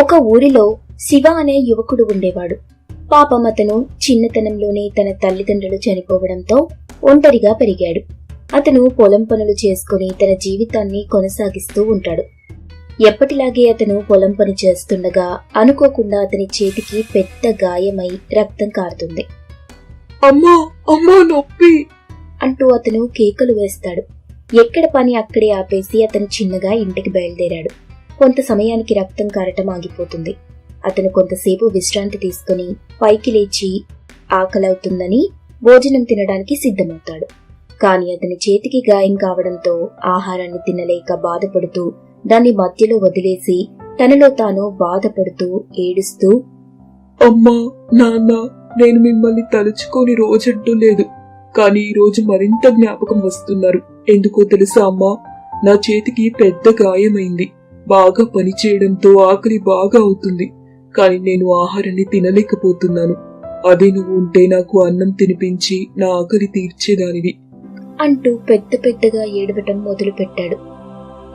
ఒక ఊరిలో శివ అనే యువకుడు ఉండేవాడు. పాపం అతను చిన్నతనంలోనే తన తల్లిదండ్రులు చనిపోవడంతో ఒంటరిగా పెరిగాడు. అతను పొలం పనులు చేసుకుని తన జీవితాన్ని కొనసాగిస్తూ ఉంటాడు. ఎప్పటిలాగే అతను పొలం పని చేస్తుండగా అనుకోకుండా అతని చేతికి పెద్ద గాయమై రక్తం కారుతుంది. అమ్మా అమ్మా నొప్పి! అంటూ అతను కేకలు వేస్తాడు. ఎక్కడ పని అక్కడే ఆపేసి అతను చిన్నగా ఇంటికి బయలుదేరాడు. కొంత సమయానికి రక్తం కారటం ఆగిపోతుంది. అతను కొంతసేపు విశ్రాంతి తీసుకుని పైకి లేచి ఆకలవుతుందని భోజనం తినడానికి సిద్ధమవుతాడు. కాని అతని చేతికి గాయం కావడంతో ఆహారాన్ని తినలేక బాధపడుతూ దాన్ని మధ్యలో వదిలేసి తనలో తాను బాధపడుతూ ఏడుస్తూ అమ్మా నాన్న నేను మిమ్మల్ని తలుచుకొని రోజంటూ లేదు. కానీ ఈ రోజు మరింత జ్ఞాపకం వస్తున్నారు. ఎందుకో తెలుసా అమ్మా నా చేతికి పెద్ద గాయమైంది. బాగా పని చేయడంతో ఆకలి బాగా అవుతుంది. కానీ నేను ఆహారాన్ని తినలేకపోతున్నాను. అదే నువ్వు ఉంటే నాకు అన్నం తినిపించి నా ఆకలి తీర్చేదానివి. అంటూ పెద్ద పెద్దగా ఏడవటం మొదలుపెట్టాడు.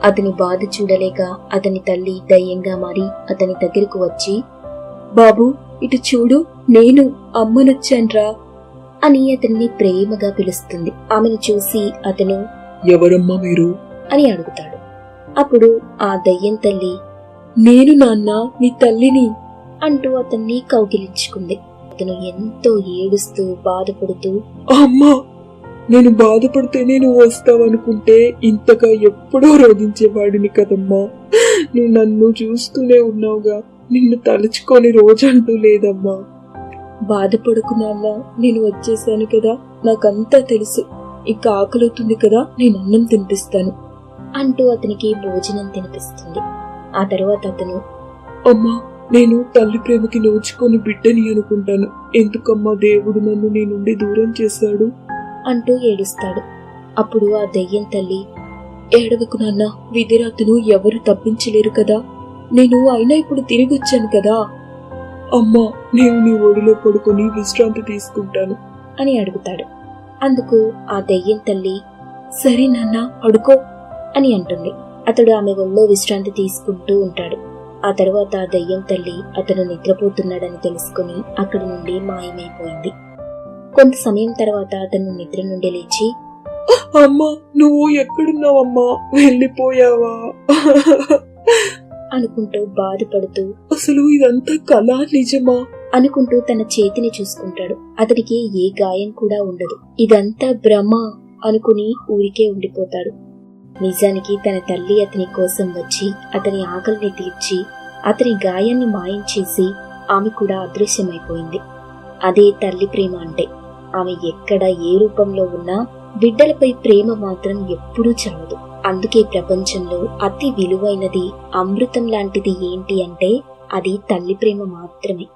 అతని బాధ చూడలేక అతని తల్లి దయ్యంగా మారి అతని దగ్గరకు వచ్చి బాబు ఇటు చూడు నేను అమ్మనొచ్చాన్రా అని అతన్ని ప్రేమగా పిలుస్తుంది. ఆమెను చూసి అతను ఎవరమ్మా మీరు? అని అడుగుతాడు. అప్పుడు ఆ దయ్యం తల్లి నేను నాన్న నీ తల్లిని అంటూ అతన్ని కౌగిలించుకుంది. అతను ఎంతో ఏడుస్తూ బాధపడుతూ అమ్మా నేను బాధపడితేనే నువ్వు వస్తావనుకుంటే ఇంతగా ఎప్పుడో రోధించేవాడిని కదమ్మా. నువ్వు నన్ను చూస్తూనే ఉన్నావుగా నిన్ను తలుచుకొని రోజంటూ లేదమ్మా. బాధపడకు నాన్న నేను వచ్చేసాను కదా నాకంతా తెలుసు. ఇక ఆకలివుతుంది కదా నేను అన్నం తినిపిస్తాను. అంటూ అతనికి భోజనం తినిపిస్తుంది. ఆ తర్వాత అతను అమ్మా నేను తల్లి ప్రేమకి నోచుకొని బిడ్డని అనుకుంటాను. ఎందుకమ్మా దేవుడు నన్ను నీ నుండి దూరం చేశాడు? అంటూ ఏడుస్తాడు. అప్పుడు ఆ దెయ్యం తల్లి ఏడవకు నాన్న విధిరాతను ఎవరు తప్పించలేరు కదా? నేను అయినా ఇప్పుడు తిరిగి వచ్చాను కదా? అమ్మా నేను నీ ఒడిలో పడుకొని విశ్రాంతి తీసుకుంటాను. అని అడుగుతాడు. అందుకు ఆ దెయ్యం తల్లి సరే నాన్న అడుకో. అని అంటుంది. అతడు ఆమె ఒళ్ళో విశ్రాంతి తీసుకుంటూ ఉంటాడు. ఆ తర్వాత ఆ దెయ్యం తల్లి అతను నిద్రపోతున్నాడని తెలుసుకుని అక్కడి నుండి మాయమైపోయింది. కొంత సమయం తర్వాత అతను నిద్ర నుండి లేచి అమ్మా నువ్వు ఎక్కడున్నావమ్మా? వెళ్ళిపోయావా? అనుకుంటూ బాధపడుతూ అసలు ఇదంతా కళ నిజమా? అనుకుంటూ తన చేతిని చూసుకుంటాడు. అతనికి ఏ గాయం కూడా ఉండదు. ఇదంతా భ్రమ అనుకుని ఊరికే ఉండిపోతాడు. నిజానికి తన తల్లి అతని కోసం వచ్చి అతని ఆకలిని తీర్చి అతని గాయాన్ని మాయించేసి ఆమె కూడా అదృశ్యమైపోయింది. అదే తల్లి ప్రేమ అంటే ఆమె ఎక్కడ ఏ రూపంలో ఉన్నా బిడ్డలపై ప్రేమ మాత్రం ఎప్పుడూ చాలదు. అందుకే ప్రపంచంలో అతి విలువైనది అమృతం లాంటిది ఏంటి అంటే అది తల్లి ప్రేమ మాత్రమే.